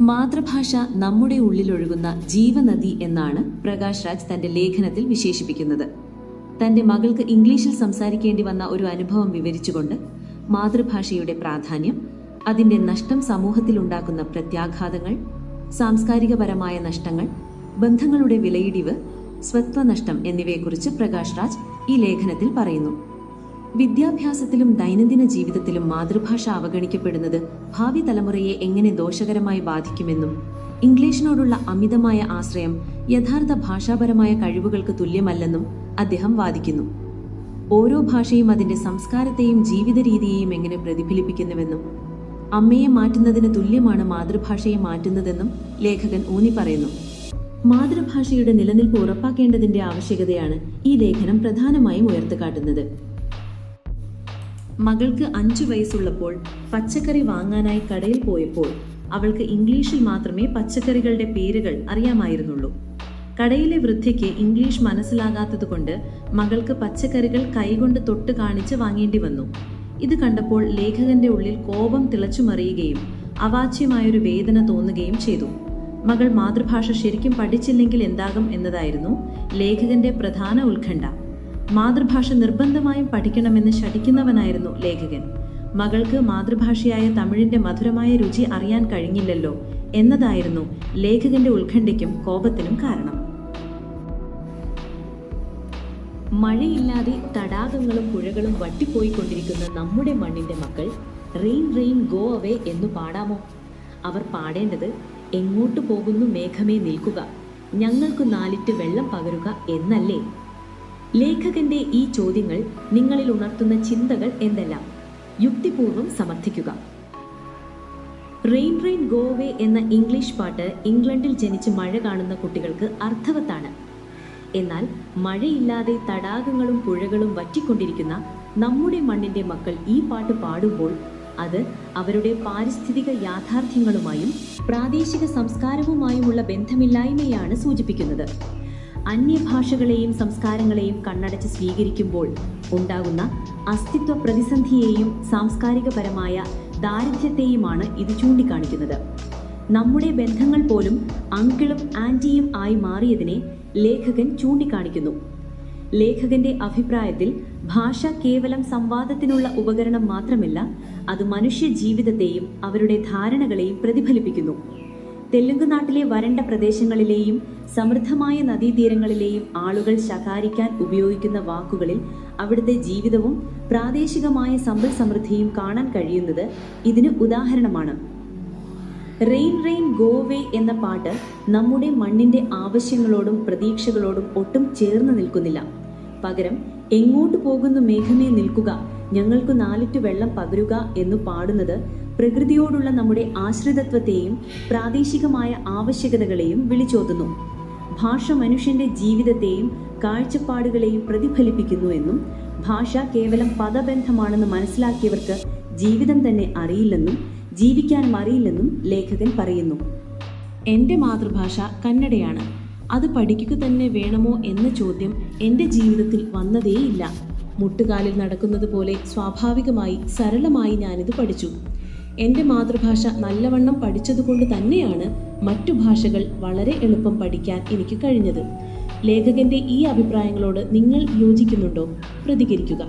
മാതൃഭാഷ നമ്മുടെ ഉള്ളിലൊഴുകുന്ന ജീവനദി എന്നാണ് പ്രകാശ് രാജ് തന്റെ ലേഖനത്തിൽ വിശേഷിപ്പിക്കുന്നത്. തന്റെ മകൾക്ക് ഇംഗ്ലീഷിൽ സംസാരിക്കേണ്ടി വന്ന ഒരു അനുഭവം വിവരിച്ചുകൊണ്ട് മാതൃഭാഷയുടെ പ്രാധാന്യം അതിന്റെ നഷ്ടം സമൂഹത്തിൽ ഉണ്ടാക്കുന്ന പ്രത്യാഘാതങ്ങൾ സാംസ്കാരികപരമായ നഷ്ടങ്ങൾ ബന്ധങ്ങളുടെ വിലയിടിവ് സ്വത്വനഷ്ടം എന്നിവയെക്കുറിച്ച് പ്രകാശ് രാജ് ഈ ലേഖനത്തിൽ പറയുന്നു. വിദ്യാഭ്യാസത്തിലും ദൈനംദിന ജീവിതത്തിലും മാതൃഭാഷ അവഗണിക്കപ്പെടുന്നത് ഭാവി തലമുറയെ എങ്ങനെ ദോഷകരമായി ബാധിക്കുമെന്നും ഇംഗ്ലീഷിനോടുള്ള അമിതമായ ആശ്രയം യഥാർത്ഥ ഭാഷാപരമായ കഴിവുകൾക്ക് തുല്യമല്ലെന്നും അദ്ദേഹം വാദിക്കുന്നു. ഓരോ ഭാഷയും അതിന്റെ സംസ്കാരത്തെയും ജീവിത രീതിയെയും എങ്ങനെ പ്രതിഫലിപ്പിക്കുന്നുവെന്നും അമ്മയെ മാറ്റുന്നതിന് തുല്യമാണ് മാതൃഭാഷയെ മാറ്റുന്നതെന്നും ലേഖകൻ ഊന്നി പറയുന്നു. മാതൃഭാഷയുടെ നിലനിൽപ്പ് ഉറപ്പാക്കേണ്ടതിന്റെ ആവശ്യകതയാണ് ഈ ലേഖനം പ്രധാനമായും ഉയർത്തുകാട്ടുന്നത്. മകൾക്ക് അഞ്ചു വയസ്സുള്ളപ്പോൾ പച്ചക്കറി വാങ്ങാനായി കടയിൽ പോയപ്പോൾ അവൾക്ക് ഇംഗ്ലീഷിൽ മാത്രമേ പച്ചക്കറികളുടെ പേരുകൾ അറിയാമായിരുന്നുള്ളൂ. കടയിലെ വൃദ്ധയ്ക്ക് ഇംഗ്ലീഷ് മനസ്സിലാകാത്തതുകൊണ്ട് മകൾക്ക് പച്ചക്കറികൾ കൈകൊണ്ട് തൊട്ട് കാണിച്ച് വാങ്ങേണ്ടി വന്നു. ഇത് കണ്ടപ്പോൾ ലേഖകന്റെ ഉള്ളിൽ കോപം തിളച്ചുമറിയുകയും അവാച്യമായൊരു വേദന തോന്നുകയും ചെയ്തു. മകൾ മാതൃഭാഷ ശരിക്കും പഠിച്ചില്ലെങ്കിൽ എന്താകും എന്നതായിരുന്നു ലേഖകന്റെ പ്രധാന ഉത്കണ്ഠ. മാതൃഭാഷ നിർബന്ധമായും പഠിക്കണമെന്ന് ശഠിക്കുന്നവനായിരുന്നു ലേഖകൻ. മകൾക്ക് മാതൃഭാഷയായ തമിഴിന്റെ മധുരമായ രുചി അറിയാൻ കഴിഞ്ഞില്ലല്ലോ എന്നതായിരുന്നു ലേഖകന്റെ ഉത്കണ്ഠയ്ക്കും കോപത്തിനും കാരണം. മഴയില്ലാതെ തടാകങ്ങളും പുഴകളും വട്ടിപ്പോയിക്കൊണ്ടിരിക്കുന്ന നമ്മുടെ മണ്ണിന്റെ മക്കൾ റെയിൻ റെയിൻ ഗോ അവേ എന്നു പാടാമോ? അവർ പാടേണ്ടത് എങ്ങോട്ട് പോകുന്നു മേഘമേ നിൽക്കുക ഞങ്ങൾക്ക് നാലിറ്റ് വെള്ളം പകരുക എന്നല്ലേ? ലേഖകന്റെ ഈ ചോദ്യങ്ങൾ നിങ്ങളിൽ ഉണർത്തുന്ന ചിന്തകൾ എന്തെല്ലാം? യുക്തിപൂർവം സമർത്ഥിക്കുക. റെയിൻ റെയിൻ ഗോവേ എന്ന ഇംഗ്ലീഷ് പാട്ട് ഇംഗ്ലണ്ടിൽ ജനിച്ച് മഴ കാണുന്ന കുട്ടികൾക്ക് അർത്ഥവത്താണ്. എന്നാൽ മഴയില്ലാതെ തടാകങ്ങളും പുഴകളും വറ്റിക്കൊണ്ടിരിക്കുന്ന നമ്മുടെ മണ്ണിന്റെ മക്കൾ ഈ പാട്ട് പാടുമ്പോൾ അത് അവരുടെ പാരിസ്ഥിതിക യാഥാർത്ഥ്യങ്ങളുമായും പ്രാദേശിക സംസ്കാരവുമായുമുള്ള ബന്ധമില്ലായ്മയാണ് സൂചിപ്പിക്കുന്നത്. അന്യഭാഷകളെയും സംസ്കാരങ്ങളെയും കണ്ണടച്ച് സ്വീകരിക്കുമ്പോൾ ഉണ്ടാകുന്ന അസ്തിത്വ പ്രതിസന്ധിയെയും സാംസ്കാരികപരമായ ദാരിദ്ര്യത്തെയുമാണ് ഇത് ചൂണ്ടിക്കാണിക്കുന്നത്. നമ്മുടെ ബന്ധങ്ങൾ പോലും അങ്കിളും ആന്റിയും ആയി മാറിയതിനെ ലേഖകൻ ചൂണ്ടിക്കാണിക്കുന്നു. ലേഖകന്റെ അഭിപ്രായത്തിൽ ഭാഷ കേവലം സംവാദത്തിനുള്ള ഉപകരണം മാത്രമല്ല അത് മനുഷ്യ ജീവിതത്തെയും അവരുടെ ധാരണകളെയും പ്രതിഫലിപ്പിക്കുന്നു. തെലുങ്ക് നാട്ടിലെ വരണ്ട പ്രദേശങ്ങളിലെയും സമൃദ്ധമായ നദീതീരങ്ങളിലെയും ആളുകൾ ശകാരിക്കാൻ ഉപയോഗിക്കുന്ന വാക്കുകളിൽ അവിടുത്തെ ജീവിതവും പ്രാദേശികമായ സമ്പൽ സമൃദ്ധിയും കാണാൻ കഴിയുന്നത് ഇതിന് ഉദാഹരണമാണ്. റെയിൻ റെയിൻ ഗോവേ എന്ന പാട്ട് നമ്മുടെ മണ്ണിന്റെ ആവശ്യങ്ങളോടും പ്രതീക്ഷകളോടും ഒട്ടും ചേർന്ന് നിൽക്കുന്നില്ല. പകരം എങ്ങോട്ട് പോകുന്നു മേഘമേ നിൽക്കുക ഞങ്ങൾക്ക് നാലിറ്റ് വെള്ളം പകരുക എന്ന് പാടുന്നത് പ്രകൃതിയോടുള്ള നമ്മുടെ ആശ്രിതത്വത്തെയും പ്രാദേശികമായ ആവശ്യകതകളെയും വിളിച്ചോതുന്നു. ഭാഷ മനുഷ്യന്റെ ജീവിതത്തെയും കാഴ്ചപ്പാടുകളെയും പ്രതിഫലിപ്പിക്കുന്നു എന്നും ഭാഷ കേവലം പദബന്ധമാണെന്ന് മനസ്സിലാക്കിയവർക്ക് ജീവിതം തന്നെ അറിയില്ലെന്നും ജീവിക്കാൻ അറിയില്ലെന്നും ലേഖകൻ പറയുന്നു. എന്റെ മാതൃഭാഷ കന്നഡയാണ്. അത് പഠിക്കുക തന്നെ വേണമോ എന്ന ചോദ്യം എന്റെ ജീവിതത്തിൽ വന്നതേയില്ല. മുട്ടുകാലിൽ നടക്കുന്നത് പോലെ സ്വാഭാവികമായി സരളമായി ഞാനിത് പഠിച്ചു. എന്റെ മാതൃഭാഷ നല്ലവണ്ണം പഠിച്ചതുകൊണ്ട് തന്നെയാണ് മറ്റു ഭാഷകൾ വളരെ എളുപ്പം പഠിക്കാൻ എനിക്ക് കഴിഞ്ഞത്. ലേഖകന്റെ ഈ അഭിപ്രായങ്ങളോട് നിങ്ങൾ യോജിക്കുന്നുണ്ടോ? പ്രതികരിക്കുക.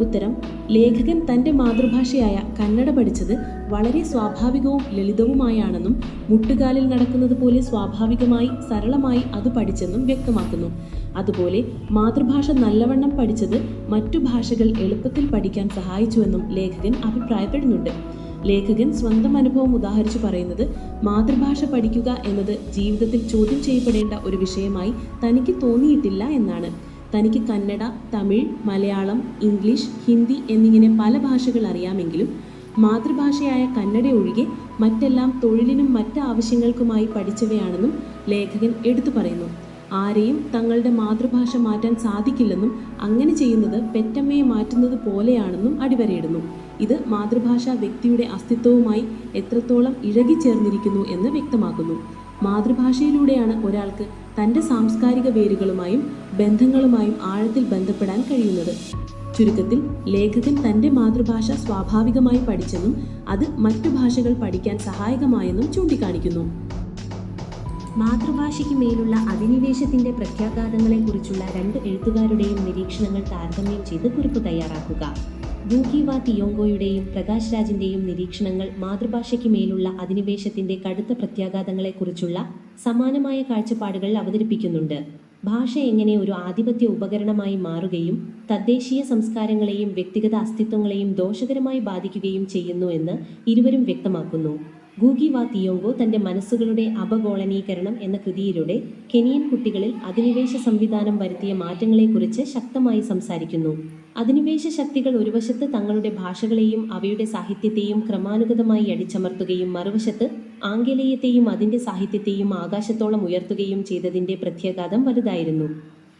ഉത്തരം ലേഖകൻ തന്റെ മാതൃഭാഷയായ കന്നഡ പഠിച്ചത് വളരെ സ്വാഭാവികവും ലളിതവുമായാണെന്നും മുട്ടുകാലിൽ നടക്കുന്നത് പോലെ സ്വാഭാവികമായി സരളമായി അത് പഠിച്ചെന്നും വ്യക്തമാക്കുന്നു. അതുപോലെ മാതൃഭാഷ നല്ലവണ്ണം പഠിച്ചത് മറ്റു ഭാഷകൾ എളുപ്പത്തിൽ പഠിക്കാൻ സഹായിച്ചുവെന്നും ലേഖകൻ അഭിപ്രായപ്പെടുന്നുണ്ട്. ലേഖകൻ സ്വന്തം അനുഭവം ഉദാഹരിച്ചു പറയുന്നത് മാതൃഭാഷ പഠിക്കുക എന്നത് ജീവിതത്തിൽ ചോദ്യം ചെയ്യപ്പെടേണ്ട ഒരു വിഷയമായി തനിക്ക് തോന്നിയിട്ടില്ല എന്നാണ്. തനിക്ക് കന്നഡ തമിഴ് മലയാളം ഇംഗ്ലീഷ് ഹിന്ദി എന്നിങ്ങനെ പല ഭാഷകൾ അറിയാമെങ്കിലും മാതൃഭാഷയായ കന്നഡ ഒഴികെ മറ്റെല്ലാം തൊഴിലിനും മറ്റ് ആവശ്യങ്ങൾക്കുമായി പഠിച്ചവയാണെന്നും ലേഖകൻ എടുത്തു പറയുന്നു. ആരെയും തങ്ങളുടെ മാതൃഭാഷ മാറ്റാൻ സാധിക്കില്ലെന്നും അങ്ങനെ ചെയ്യുന്നത് പെറ്റമ്മയെ മാറ്റുന്നത് പോലെയാണെന്നും അടിവരയിടുന്നു. ഇത് മാതൃഭാഷ വ്യക്തിയുടെ അസ്തിത്വവുമായി എത്രത്തോളം ഇഴകിച്ചേർന്നിരിക്കുന്നു എന്ന് വ്യക്തമാക്കുന്നു. മാതൃഭാഷയിലൂടെയാണ് ഒരാൾക്ക് തന്റെ സാംസ്കാരിക വേരുകളുമായും ബന്ധങ്ങളുമായും ആഴത്തിൽ ബന്ധപ്പെടാൻ കഴിയുന്നത്. ചുരുക്കത്തിൽ ലേഖകൻ തന്റെ മാതൃഭാഷ സ്വാഭാവികമായി പഠിച്ചെന്നും അത് മറ്റു ഭാഷകൾ പഠിക്കാൻ സഹായകമായെന്നും ചൂണ്ടിക്കാണിക്കുന്നു. മാതൃഭാഷയ്ക്ക് മേലുള്ള അധിനിവേശത്തിന്റെ പ്രത്യാഘാതങ്ങളെക്കുറിച്ചുള്ള രണ്ട് എഴുത്തുകാരുടെയും നിരീക്ഷണങ്ങൾ താരതമ്യം ചെയ്ത് കുറിപ്പ് തയ്യാറാക്കുക. ഗൂഗിവ തിയോങ്കോയുടെയും പ്രകാശ് രാജിന്റെയും നിരീക്ഷണങ്ങൾ മാതൃഭാഷയ്ക്ക് മേലുള്ള അധിനിവേശത്തിന്റെ കടുത്ത പ്രത്യാഘാതങ്ങളെക്കുറിച്ചുള്ള സമാനമായ കാഴ്ചപ്പാടുകൾ അവതരിപ്പിക്കുന്നുണ്ട്. ഭാഷ എങ്ങനെ ഒരു ആധിപത്യ ഉപകരണമായി മാറുകയും തദ്ദേശീയ സംസ്കാരങ്ങളെയും വ്യക്തിഗത അസ്തിത്വങ്ങളെയും ദോഷകരമായി ബാധിക്കുകയും ചെയ്യുന്നു എന്ന് ഇരുവരും വ്യക്തമാക്കുന്നു. ഗൂഗി വാ തിയോങ്കോ തന്റെ മനസ്സുകളുടെ അപകോളനീകരണം എന്ന കൃതിയിലൂടെ കെനിയൻ കുട്ടികളിൽ അധിനിവേശ സംവിധാനം വരുത്തിയ മാറ്റങ്ങളെക്കുറിച്ച് ശക്തമായി സംസാരിക്കുന്നു. അധിനിവേശ ശക്തികൾ ഒരുവശത്ത് തങ്ങളുടെ ഭാഷകളെയും അവയുടെ സാഹിത്യത്തെയും ക്രമാനുഗതമായി അടിച്ചമർത്തുകയും മറുവശത്ത് ആംഗലേയത്തെയും അതിന്റെ സാഹിത്യത്തെയും ആകാശത്തോളം ഉയർത്തുകയും ചെയ്തതിന്റെ പ്രത്യാഘാതം വലുതായിരുന്നു.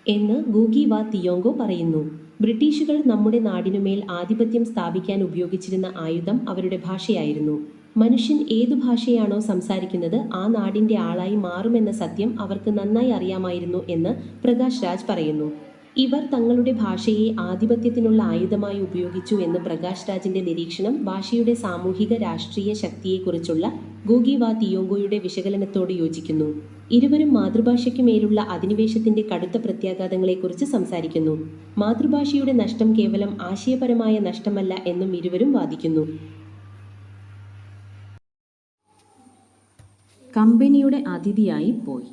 എന്ന് ഗൂഗി വാ തിയോങ്കോ പറയുന്നു. ബ്രിട്ടീഷുകൾ നമ്മുടെ നാടിനുമേൽ ആധിപത്യം സ്ഥാപിക്കാൻ ഉപയോഗിച്ചിരുന്ന ആയുധം അവരുടെ ഭാഷയായിരുന്നു. മനുഷ്യൻ ഏതു ഭാഷയാണോ സംസാരിക്കുന്നത് ആ നാടിന്റെ ആളായി മാറുമെന്ന സത്യം അവർക്ക് നന്നായി അറിയാമായിരുന്നു എന്ന് പ്രകാശ് രാജ് പറയുന്നു. ഇവർ തങ്ങളുടെ ഭാഷയെ ആധിപത്യത്തിനുള്ള ആയുധമായി ഉപയോഗിച്ചു എന്ന് പ്രകാശ് രാജിന്റെ നിരീക്ഷണം ഭാഷയുടെ സാമൂഹിക രാഷ്ട്രീയ ശക്തിയെക്കുറിച്ചുള്ള ഗൂഗി വാ തിയോങ്കോയുടെ വിശകലനത്തോട് യോജിക്കുന്നു. ഇരുവരും മാതൃഭാഷയ്ക്ക് മേലുള്ള അധിനിവേശത്തിന്റെ കടുത്ത പ്രത്യാഘാതങ്ങളെക്കുറിച്ച് സംസാരിക്കുന്നു. മാതൃഭാഷയുടെ നഷ്ടം കേവലം ആശയപരമായ നഷ്ടമല്ല എന്നും ഇരുവരും വാദിക്കുന്നു. കമ്പനിയുടെ അതിഥിയായി പോയി.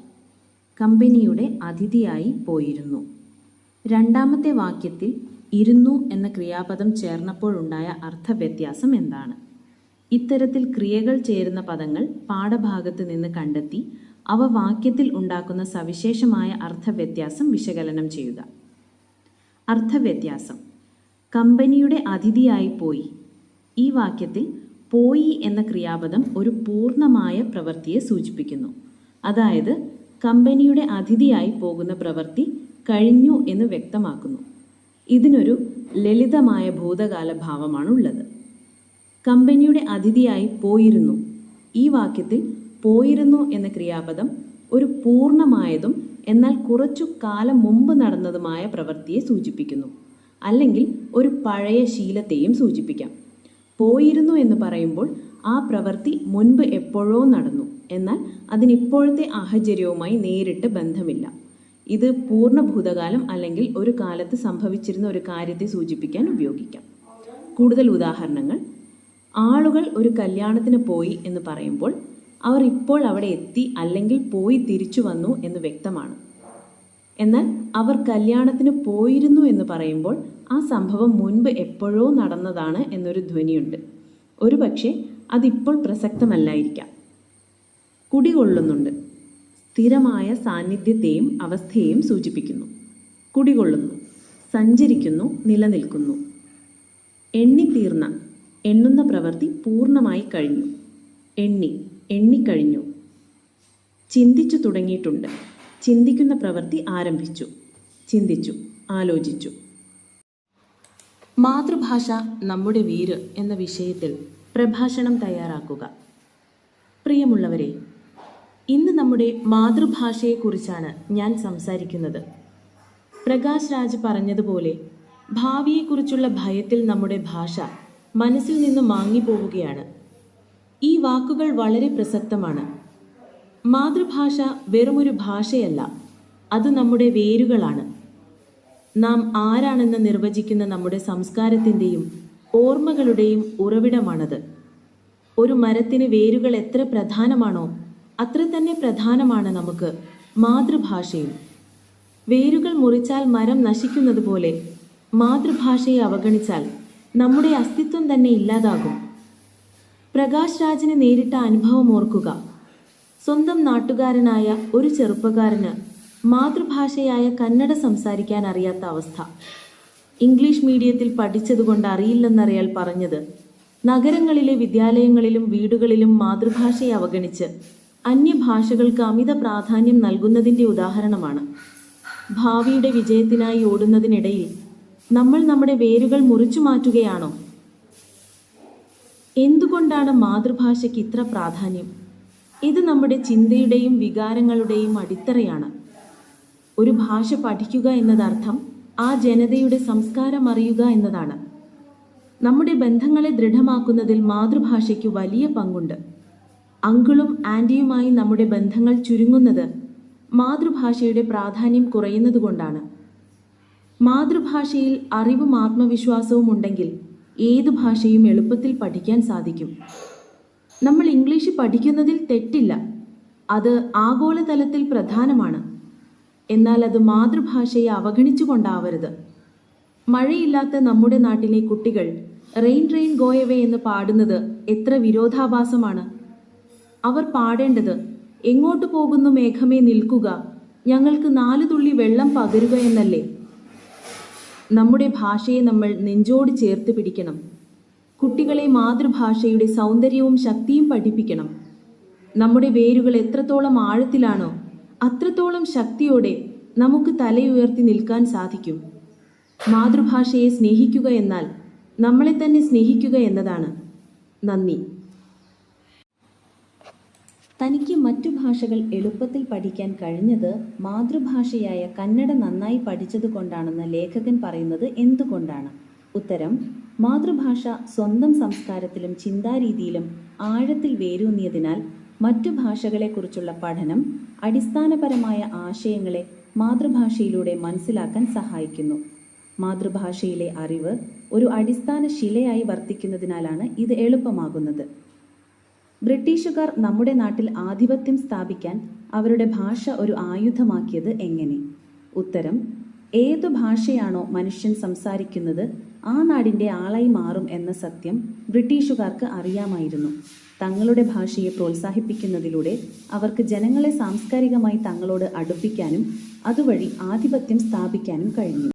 കമ്പനിയുടെ അതിഥിയായി പോയിരുന്നു. രണ്ടാമത്തെ വാക്യത്തിൽ ഇരുന്നു എന്ന ക്രിയാപദം ചേർന്നപ്പോഴുണ്ടായ അർത്ഥവ്യത്യാസം എന്താണ്? ഇത്തരത്തിൽ ക്രിയകൾ ചേരുന്ന പദങ്ങൾ പാഠഭാഗത്ത് നിന്ന് കണ്ടെത്തി അവ വാക്യത്തിൽ ഉണ്ടാക്കുന്ന സവിശേഷമായ അർത്ഥവ്യത്യാസം വിശകലനം ചെയ്യുക. അർത്ഥവ്യത്യാസം. കമ്പനിയുടെ അതിഥിയായി പോയി. ഈ വാക്യത്തിൽ പോയി എന്ന ക്രിയാപദം ഒരു പൂർണമായ പ്രവൃത്തിയെ സൂചിപ്പിക്കുന്നു. അതായത് കമ്പനിയുടെ അതിഥിയായി പോകുന്ന പ്രവൃത്തി കഴിഞ്ഞു എന്ന് വ്യക്തമാക്കുന്നു. ഇതിനൊരു ലളിതമായ ഭൂതകാല ഭാവമാണുള്ളത്. കമ്പനിയുടെ അതിഥിയായി പോയിരുന്നു. ഈ വാക്യത്തിൽ പോയിരുന്നു എന്ന ക്രിയാപദം ഒരു പൂർണമായതും എന്നാൽ കുറച്ചു കാലം മുമ്പ് നടന്നതുമായ പ്രവൃത്തിയെ സൂചിപ്പിക്കുന്നു. അല്ലെങ്കിൽ ഒരു പഴയ ശീലത്തെയും സൂചിപ്പിക്കാം. പോയിരുന്നു എന്ന് പറയുമ്പോൾ ആ പ്രവൃത്തി മുൻപ് എപ്പോഴോ നടന്നു. എന്നാൽ അതിനിപ്പോഴത്തെ ആഹചര്യവുമായി നേരിട്ട് ബന്ധമില്ല. ഇത് പൂർണ ഭൂതകാലം അല്ലെങ്കിൽ ഒരു കാലത്ത് സംഭവിച്ചിരുന്ന ഒരു കാര്യത്തെ സൂചിപ്പിക്കാൻ ഉപയോഗിക്കാം. കൂടുതൽ ഉദാഹരണങ്ങൾ. ആളുകൾ ഒരു കല്യാണത്തിന് പോയി എന്ന് പറയുമ്പോൾ അവർ ഇപ്പോൾ അവിടെ എത്തി അല്ലെങ്കിൽ പോയി തിരിച്ചു വന്നു എന്ന് വ്യക്തമാണ്. എന്നാൽ അവർ കല്യാണത്തിന് പോയിരുന്നു എന്ന് പറയുമ്പോൾ ആ സംഭവം മുൻപ് എപ്പോഴോ നടന്നതാണ് എന്നൊരു ധ്വനിയുണ്ട്. ഒരു പക്ഷേ അതിപ്പോൾ പ്രസക്തമല്ലായിരിക്കാം. കുടികൊള്ളുന്നുണ്ട്. സ്ഥിരമായ സാന്നിധ്യത്തെയും അവസ്ഥയെയും സൂചിപ്പിക്കുന്നു. കുടികൊള്ളുന്നു. സഞ്ചരിക്കുന്നു നിലനിൽക്കുന്നു. എണ്ണിത്തീർന്ന എണ്ണുന്ന പ്രവൃത്തി പൂർണമായി കഴിഞ്ഞു. എണ്ണി എണ്ണിക്കഴിഞ്ഞു. ചിന്തിച്ചു തുടങ്ങിയിട്ടുണ്ട്. ചിന്തിക്കുന്ന പ്രവൃത്തി ആരംഭിച്ചു. ചിന്തിച്ചു ആലോചിച്ചു. മാതൃഭാഷ നമ്മുടെ വീര് എന്ന വിഷയത്തിൽ പ്രഭാഷണം തയ്യാറാക്കുക. പ്രിയമുള്ളവരെ ഇന്ന് നമ്മുടെ മാതൃഭാഷയെക്കുറിച്ചാണ് ഞാൻ സംസാരിക്കുന്നത്. പ്രകാശ് രാജ് പറഞ്ഞതുപോലെ ഭാവിയെക്കുറിച്ചുള്ള ഭയത്തിൽ നമ്മുടെ ഭാഷ മനസ്സിൽ നിന്ന് മാങ്ങിപ്പോവുകയാണ്. ഈ വാക്കുകൾ വളരെ പ്രസക്തമാണ്. മാതൃഭാഷ വെറുമൊരു ഭാഷയല്ല അത് നമ്മുടെ വേരുകളാണ്. നാം ആരാണെന്ന് നിർവചിക്കുന്ന നമ്മുടെ സംസ്കാരത്തിന്റെയും ഓർമ്മകളുടെയും ഉറവിടമാണത്. ഒരു മരത്തിന് വേരുകൾ എത്ര പ്രധാനമാണോ അത്ര തന്നെ പ്രധാനമാണ് നമുക്ക് മാതൃഭാഷയും. വേരുകൾ മുറിച്ചാൽ മരം നശിക്കുന്നത് പോലെ മാതൃഭാഷയെ അവഗണിച്ചാൽ നമ്മുടെ അസ്തിത്വം തന്നെ ഇല്ലാതാകും. പ്രകാശ് രാജിന് നേരിട്ട അനുഭവം ഓർക്കുക. സ്വന്തം നാട്ടുകാരനായ ഒരു ചെറുപ്പക്കാരന് മാതൃഭാഷയായ കന്നഡ സംസാരിക്കാൻ അറിയാത്ത അവസ്ഥ. ഇംഗ്ലീഷ് മീഡിയത്തിൽ പഠിച്ചതുകൊണ്ട് അറിയില്ലെന്നറിയാൽ പറഞ്ഞത് നഗരങ്ങളിലെ വിദ്യാലയങ്ങളിലും വീടുകളിലും മാതൃഭാഷയെ അവഗണിച്ച് അന്യഭാഷകൾക്ക് അമിത പ്രാധാന്യം നൽകുന്നതിന്റെ ഉദാഹരണമാണ്. ഭാവിയുടെ വിജയത്തിനായി ഓടുന്നതിനിടയിൽ നമ്മൾ നമ്മുടെ വേരുകൾ മുറിച്ചു മാറ്റുകയാണോ? എന്തുകൊണ്ടാണ് മാതൃഭാഷയ്ക്ക് ഇത്ര പ്രാധാന്യം? ഇത് നമ്മുടെ ചിന്തയുടെയും വികാരങ്ങളുടെയും അടിത്തറയാണ്. ഒരു ഭാഷ പഠിക്കുക എന്നതർത്ഥം ആ ജനതയുടെ സംസ്കാരം അറിയുക എന്നതാണ്. നമ്മുടെ ബന്ധങ്ങളെ ദൃഢമാക്കുന്നതിൽ മാതൃഭാഷയ്ക്ക് വലിയ പങ്കുണ്ട്. അങ്കിളും ആന്റിയുമായി നമ്മുടെ ബന്ധങ്ങൾ ചുരുങ്ങുന്നത് മാതൃഭാഷയുടെ പ്രാധാന്യം കുറയുന്നതുകൊണ്ടാണ് മാതൃഭാഷയിൽ അറിവും ആത്മവിശ്വാസവും ഉണ്ടെങ്കിൽ ഏത് ഭാഷയും എളുപ്പത്തിൽ പഠിക്കാൻ സാധിക്കും. നമ്മൾ ഇംഗ്ലീഷ് പഠിക്കുന്നതിൽ തെറ്റില്ല. അത് ആഗോളതലത്തിൽ പ്രധാനമാണ്. എന്നാൽ അത് മാതൃഭാഷയെ അവഗണിച്ചുകൊണ്ടാവരുത്. മഴയില്ലാത്ത നമ്മുടെ നാട്ടിലെ കുട്ടികൾ റെയിൻ റെയിൻ ഗോയവേ എന്ന് പാടുന്നത് എത്ര വിരോധാഭാസമാണ്. അവർ പാടേണ്ടത് എങ്ങോട്ട് പോകുന്നു മേഘമേ നിൽക്കുക ഞങ്ങൾക്ക് നാലു തുള്ളി വെള്ളം പകരുക എന്നല്ലേ. നമ്മുടെ ഭാഷയെ നമ്മൾ നെഞ്ചോട് ചേർത്ത് പിടിക്കണം. കുട്ടികളെ മാതൃഭാഷയുടെ സൗന്ദര്യവും ശക്തിയും പഠിപ്പിക്കണം. നമ്മുടെ വേരുകൾ എത്രത്തോളം ആഴത്തിലാണോ അത്രത്തോളം ശക്തിയോടെ നമുക്ക് തലയുയർത്തി നിൽക്കാൻ സാധിക്കും. മാതൃഭാഷയെ സ്നേഹിക്കുക എന്നാൽ നമ്മളെ തന്നെ സ്നേഹിക്കുക എന്നതാണ്. നന്ദി. തനിക്ക് മറ്റു ഭാഷകൾ എളുപ്പത്തിൽ പഠിക്കാൻ കഴിഞ്ഞത് മാതൃഭാഷയായ കന്നഡ നന്നായി പഠിച്ചതുകൊണ്ടാണെന്ന് ലേഖകൻ പറയുന്നത് എന്തുകൊണ്ടാണ്? ഉത്തരം മാതൃഭാഷ സ്വന്തം സംസ്കാരത്തിലും ചിന്താരീതിയിലും ആഴത്തിൽ വേരൂന്നിയതിനാൽ മറ്റു ഭാഷകളെക്കുറിച്ചുള്ള പഠനം അടിസ്ഥാനപരമായ ആശയങ്ങളെ മാതൃഭാഷയിലൂടെ മനസ്സിലാക്കാൻ സഹായിക്കുന്നു. മാതൃഭാഷയിലെ അറിവ് ഒരു അടിസ്ഥാന ശിലയായി വർത്തിക്കുന്നതിനാലാണ് ഇത് എളുപ്പമാകുന്നത്. ബ്രിട്ടീഷുകാർ നമ്മുടെ നാട്ടിൽ ആധിപത്യം സ്ഥാപിക്കാൻ അവരുടെ ഭാഷ ഒരു ആയുധമാക്കിയത് എങ്ങനെ? ഉത്തരം ഏതു ഭാഷയാണോ മനുഷ്യൻ സംസാരിക്കുന്നത് ആ നാടിന്റെ ആളായി മാറും എന്ന സത്യം ബ്രിട്ടീഷുകാർക്ക് അറിയാമായിരുന്നു. തങ്ങളുടെ ഭാഷയെ പ്രോത്സാഹിപ്പിക്കുന്നതിലൂടെ അവർക്ക് ജനങ്ങളെ സാംസ്കാരികമായി തങ്ങളോട് അടുപ്പിക്കാനും അതുവഴി ആധിപത്യം സ്ഥാപിക്കാനും കഴിഞ്ഞു.